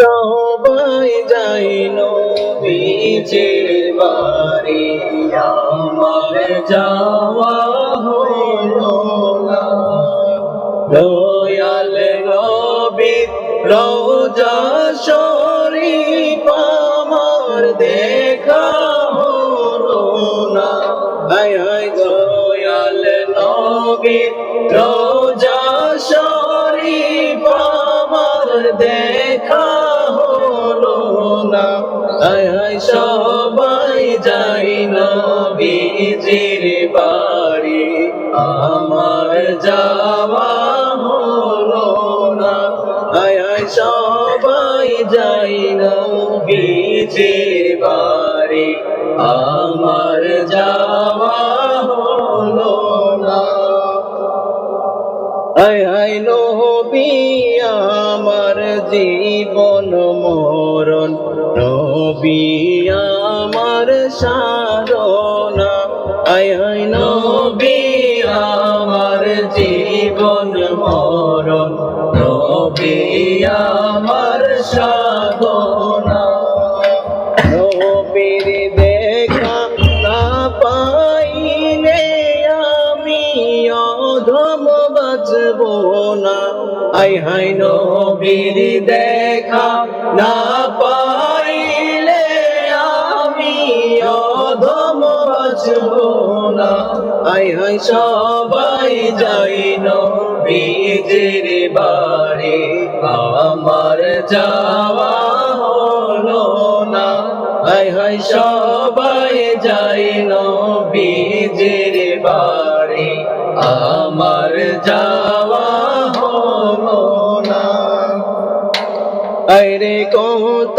সবাই যাই নবীজির বাড়ি। আমার যাওয়া না। দয়াল নবী রোজা শরীফ আমার দেখা হলো না। হায় হায় দয়াল নবী রোজা হায় হায় সবাই যাই নবীজির বাড়ি। আমার যাওয়া হলো না। আয় হায় সবাই যাই নবীজির বাড়ি। আমার যাওয়া হায় হবি আমার জীবন মরণ। নবী আমার সারনা আয় নবি আমার জীবন মরণ। নবী আমার সাধনা। অধম বাজব না। আই হাই, নবীর দেখা না পাইলে আমি অধম বাজব না। আই হাই, সবাই যাই নবীজির বাড়ি। আমার যাওয়া হলো না। হাই হাই, সবাই যাই নবীজির বাড়ি। আমার যাওয়া হলো না। আরে কত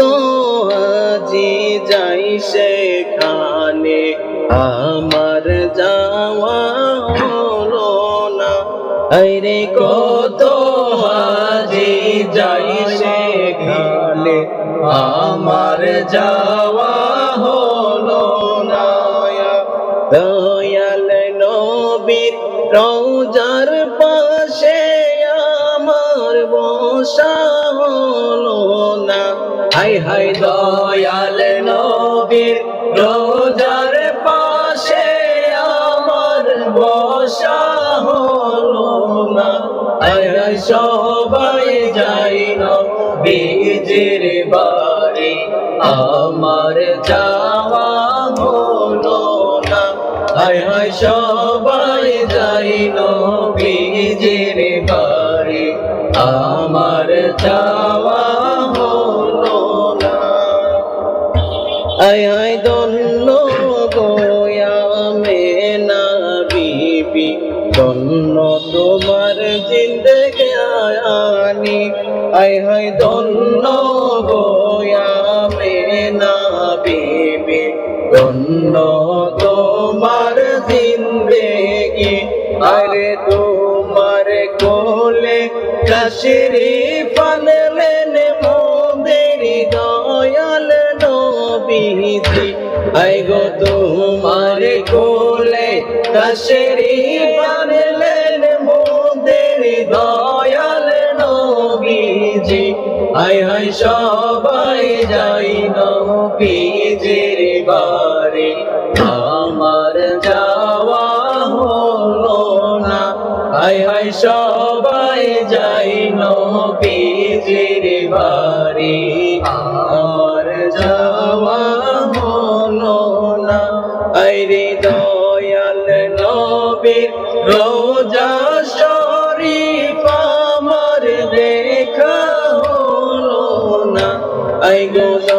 আজি যাই সেখানে, আমার যাওয়া হলো না। আরে কত আজি যাই সেখানে, আমার যাওয়া হলো না। রোজার পাশে আমার বসা হলো না। হাই হাই, দয়াল নবীর রোজার পাশে আমার বসা হলো না। হাই হাই, সবাই যাই নবীজির বাড়ি, আমার যাওয়া হলো না। হাই হায় সবাই নবীজির বাড়ি। আমার যাওয়া হলো না। আয় আয় দন্ন গোয়ামে না বিবি। দন্ন তোমার জিন্দগে আয়ানি। আয় হায় দন্ন গোয়ামে না বিবি। দন্ন কাশিরি ফানলেন মোদের দয়াল নবীজি। আই গো তোমার কোলে কাশিরি ফানলেন মোদের দয়াল নবীজি। আই হাই সবাই যাই নবীজির বাড়ি। আমার যাওয়া হলো না। হাই হাই সবাই যাই নবীজির বাড়ি? আমার যাওয়া হলো না। আইরে দয়াল নবীর রোজা শরীফ আমার দেখা হলো না। I go